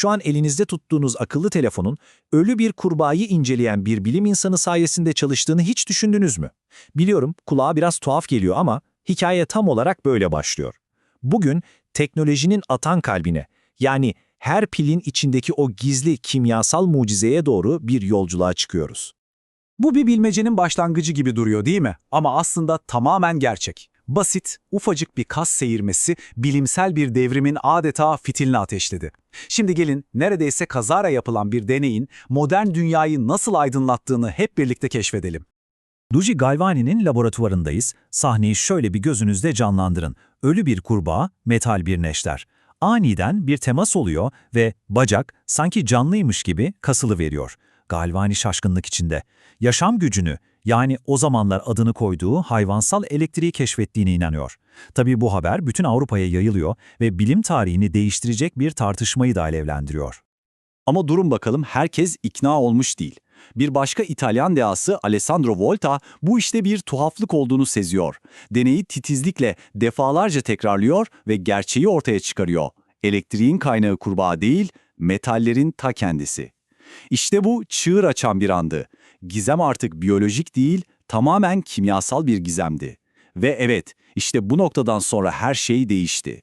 Şu an elinizde tuttuğunuz akıllı telefonun ölü bir kurbağayı inceleyen bir bilim insanı sayesinde çalıştığını hiç düşündünüz mü? Biliyorum kulağa biraz tuhaf geliyor ama hikaye tam olarak böyle başlıyor. Bugün teknolojinin atan kalbine, yani her pilin içindeki o gizli kimyasal mucizeye doğru bir yolculuğa çıkıyoruz. Bu bir bilmecenin başlangıcı gibi duruyor değil mi? Ama aslında tamamen gerçek. Basit, ufacık bir kas seyirmesi bilimsel bir devrimin adeta fitilini ateşledi. Şimdi gelin neredeyse kazara yapılan bir deneyin modern dünyayı nasıl aydınlattığını hep birlikte keşfedelim. Luigi Galvani'nin laboratuvarındayız. Sahneyi şöyle bir gözünüzde canlandırın. Ölü bir kurbağa, metal bir neşter. Aniden bir temas oluyor ve bacak sanki canlıymış gibi kasılı veriyor. Galvani şaşkınlık içinde. Yaşam gücünü, yani o zamanlar adını koyduğu hayvansal elektriği keşfettiğine inanıyor. Tabii bu haber bütün Avrupa'ya yayılıyor ve bilim tarihini değiştirecek bir tartışmayı da alevlendiriyor. Ama durun bakalım herkes ikna olmuş değil. Bir başka İtalyan dehası Alessandro Volta bu işte bir tuhaflık olduğunu seziyor. Deneyi titizlikle defalarca tekrarlıyor ve gerçeği ortaya çıkarıyor. Elektriğin kaynağı kurbağa değil, metallerin ta kendisi. İşte bu çığır açan bir andı. Gizem artık biyolojik değil, tamamen kimyasal bir gizemdi. Ve evet, işte bu noktadan sonra her şey değişti.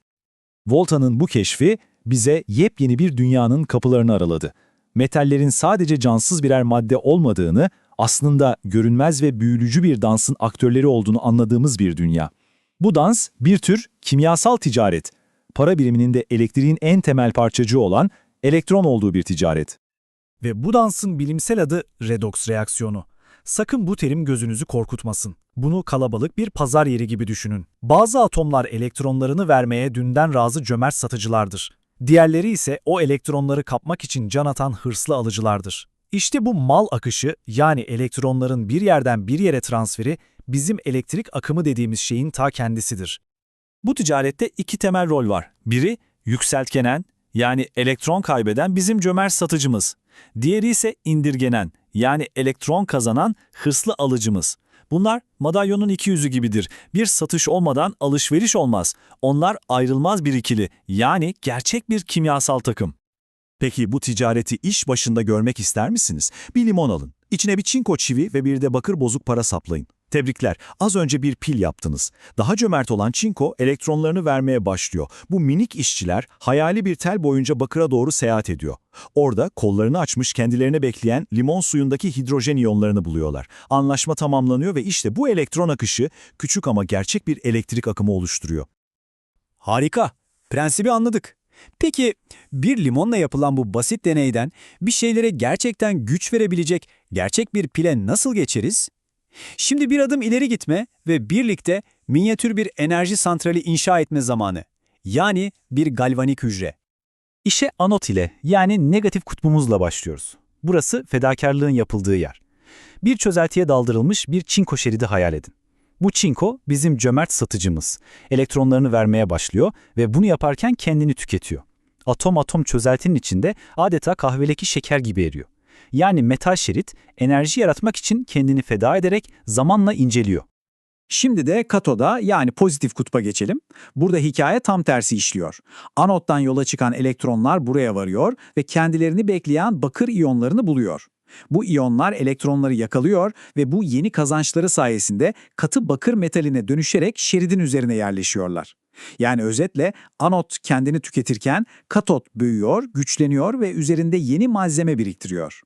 Volta'nın bu keşfi bize yepyeni bir dünyanın kapılarını araladı. Metallerin sadece cansız birer madde olmadığını, aslında görünmez ve büyülücü bir dansın aktörleri olduğunu anladığımız bir dünya. Bu dans bir tür kimyasal ticaret. Para biriminin de elektriğin en temel parçacığı olan elektron olduğu bir ticaret. Ve bu dansın bilimsel adı redoks reaksiyonu. Sakın bu terim gözünüzü korkutmasın. Bunu kalabalık bir pazar yeri gibi düşünün. Bazı atomlar elektronlarını vermeye dünden razı cömert satıcılardır. Diğerleri ise o elektronları kapmak için can atan hırslı alıcılardır. İşte bu mal akışı yani elektronların bir yerden bir yere transferi bizim elektrik akımı dediğimiz şeyin ta kendisidir. Bu ticarette iki temel rol var. Biri yükseltkenen yani elektron kaybeden bizim cömert satıcımız. Diğeri ise indirgenen yani elektron kazanan hırslı alıcımız. Bunlar madalyonun iki yüzü gibidir. Bir satış olmadan alışveriş olmaz. Onlar ayrılmaz bir ikili yani gerçek bir kimyasal takım. Peki bu ticareti iş başında görmek ister misiniz? Bir limon alın. İçine bir çinko çivi ve bir de bakır bozuk para saplayın. Tebrikler, az önce bir pil yaptınız. Daha cömert olan çinko elektronlarını vermeye başlıyor. Bu minik işçiler hayali bir tel boyunca bakıra doğru seyahat ediyor. Orada kollarını açmış kendilerini bekleyen limon suyundaki hidrojen iyonlarını buluyorlar. Anlaşma tamamlanıyor ve işte bu elektron akışı küçük ama gerçek bir elektrik akımı oluşturuyor. Harika. Prensibi anladık. Peki bir limonla yapılan bu basit deneyden bir şeylere gerçekten güç verebilecek gerçek bir pile nasıl geçeriz? Şimdi bir adım ileri gitme ve birlikte minyatür bir enerji santrali inşa etme zamanı. Yani bir galvanik hücre. İşe anot ile yani negatif kutbumuzla başlıyoruz. Burası fedakarlığın yapıldığı yer. Bir çözeltiye daldırılmış bir çinko şeridi hayal edin. Bu çinko bizim cömert satıcımız. Elektronlarını vermeye başlıyor ve bunu yaparken kendini tüketiyor. Atom atom çözeltinin içinde adeta kahvedeki şeker gibi eriyor. Yani metal şerit enerji yaratmak için kendini feda ederek zamanla inceliyor. Şimdi de katoda yani pozitif kutba geçelim. Burada hikaye tam tersi işliyor. Anottan yola çıkan elektronlar buraya varıyor ve kendilerini bekleyen bakır iyonlarını buluyor. Bu iyonlar elektronları yakalıyor ve bu yeni kazançları sayesinde katı bakır metaline dönüşerek şeridin üzerine yerleşiyorlar. Yani özetle anot kendini tüketirken katot büyüyor, güçleniyor ve üzerinde yeni malzeme biriktiriyor.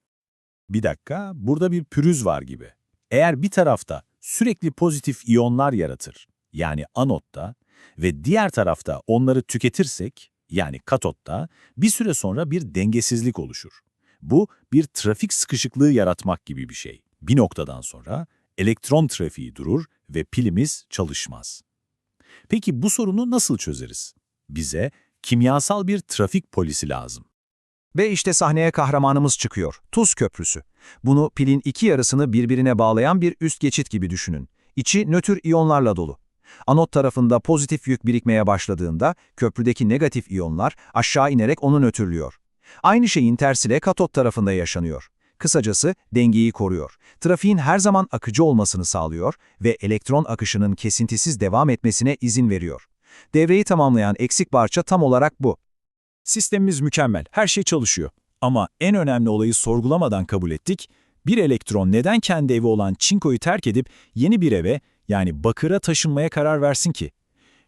Bir dakika, burada bir pürüz var gibi. Eğer bir tarafta sürekli pozitif iyonlar yaratır, yani anotta ve diğer tarafta onları tüketirsek, yani katotta, bir süre sonra bir dengesizlik oluşur. Bu bir trafik sıkışıklığı yaratmak gibi bir şey. Bir noktadan sonra elektron trafiği durur ve pilimiz çalışmaz. Peki bu sorunu nasıl çözeriz? Bize kimyasal bir trafik polisi lazım. Ve işte sahneye kahramanımız çıkıyor. Tuz Köprüsü. Bunu pilin iki yarısını birbirine bağlayan bir üst geçit gibi düşünün. İçi nötr iyonlarla dolu. Anot tarafında pozitif yük birikmeye başladığında köprüdeki negatif iyonlar aşağı inerek onu nötrlüyor. Aynı şeyin tersiyle katot tarafında yaşanıyor. Kısacası dengeyi koruyor. Trafiğin her zaman akıcı olmasını sağlıyor ve elektron akışının kesintisiz devam etmesine izin veriyor. Devreyi tamamlayan eksik parça tam olarak bu. Sistemimiz mükemmel, her şey çalışıyor. Ama en önemli olayı sorgulamadan kabul ettik. Bir elektron neden kendi evi olan çinkoyu terk edip yeni bir eve, yani bakıra taşınmaya karar versin ki?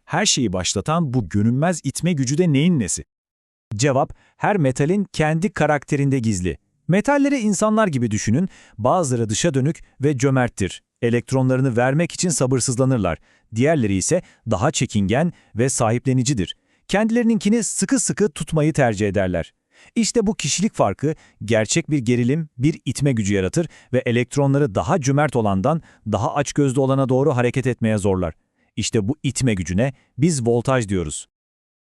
Her şeyi başlatan bu görünmez itme gücü de neyin nesi? Cevap, her metalin kendi karakterinde gizli. Metalleri insanlar gibi düşünün, bazıları dışa dönük ve cömerttir. Elektronlarını vermek için sabırsızlanırlar. Diğerleri ise daha çekingen ve sahiplenicidir. Kendilerininkini sıkı sıkı tutmayı tercih ederler. İşte bu kişilik farkı gerçek bir gerilim, bir itme gücü yaratır ve elektronları daha cömert olandan daha açgözlü olana doğru hareket etmeye zorlar. İşte bu itme gücüne biz voltaj diyoruz.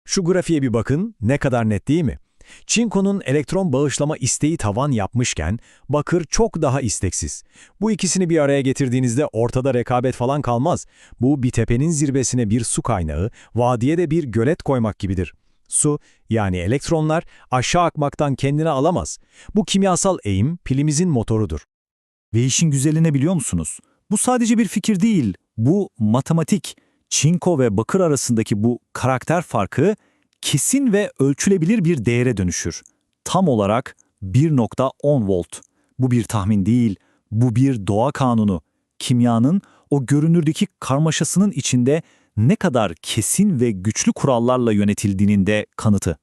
Şu grafiğe bir bakın, ne kadar net değil mi? Çinko'nun elektron bağışlama isteği tavan yapmışken bakır çok daha isteksiz. Bu ikisini bir araya getirdiğinizde ortada rekabet falan kalmaz. Bu bir tepenin zirvesine bir su kaynağı, vadiye de bir gölet koymak gibidir. Su, yani elektronlar aşağı akmaktan kendini alamaz. Bu kimyasal eğim pilimizin motorudur. Ve işin güzeli ne biliyor musunuz? Bu sadece bir fikir değil, bu matematik. Çinko ve bakır arasındaki bu karakter farkı kesin ve ölçülebilir bir değere dönüşür. Tam olarak 1.10 volt. Bu bir tahmin değil, bu bir doğa kanunu. Kimyanın o görünürdeki karmaşasının içinde ne kadar kesin ve güçlü kurallarla yönetildiğinin de kanıtı.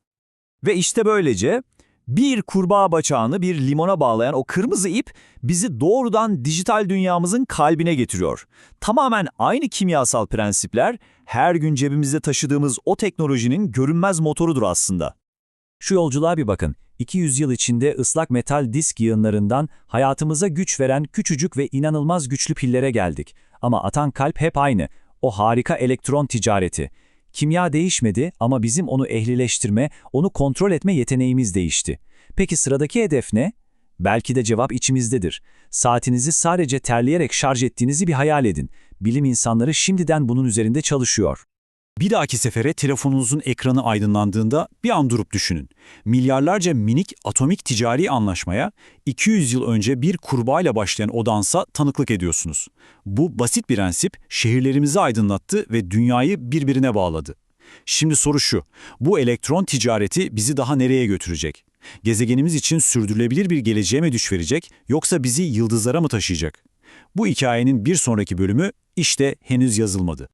Ve işte böylece bir kurbağa bacağını bir limona bağlayan o kırmızı ip bizi doğrudan dijital dünyamızın kalbine getiriyor. Tamamen aynı kimyasal prensipler her gün cebimizde taşıdığımız o teknolojinin görünmez motorudur aslında. Şu yolculuğa bir bakın. 200 yıl içinde ıslak metal disk yığınlarından hayatımıza güç veren küçücük ve inanılmaz güçlü pillere geldik. Ama atan kalp hep aynı. O harika elektron ticareti. Kimya değişmedi ama bizim onu ehlileştirme, onu kontrol etme yeteneğimiz değişti. Peki sıradaki hedef ne? Belki de cevap içimizdedir. Saatinizi sadece terleyerek şarj ettiğinizi bir hayal edin. Bilim insanları şimdiden bunun üzerinde çalışıyor. Bir dahaki sefere telefonunuzun ekranı aydınlandığında bir an durup düşünün. Milyarlarca minik atomik ticari anlaşmaya 200 yıl önce bir kurbağayla başlayan o dansa tanıklık ediyorsunuz. Bu basit bir prensip şehirlerimizi aydınlattı ve dünyayı birbirine bağladı. Şimdi soru şu, bu elektron ticareti bizi daha nereye götürecek? Gezegenimiz için sürdürülebilir bir geleceğe mi düş verecek yoksa bizi yıldızlara mı taşıyacak? Bu hikayenin bir sonraki bölümü işte henüz yazılmadı.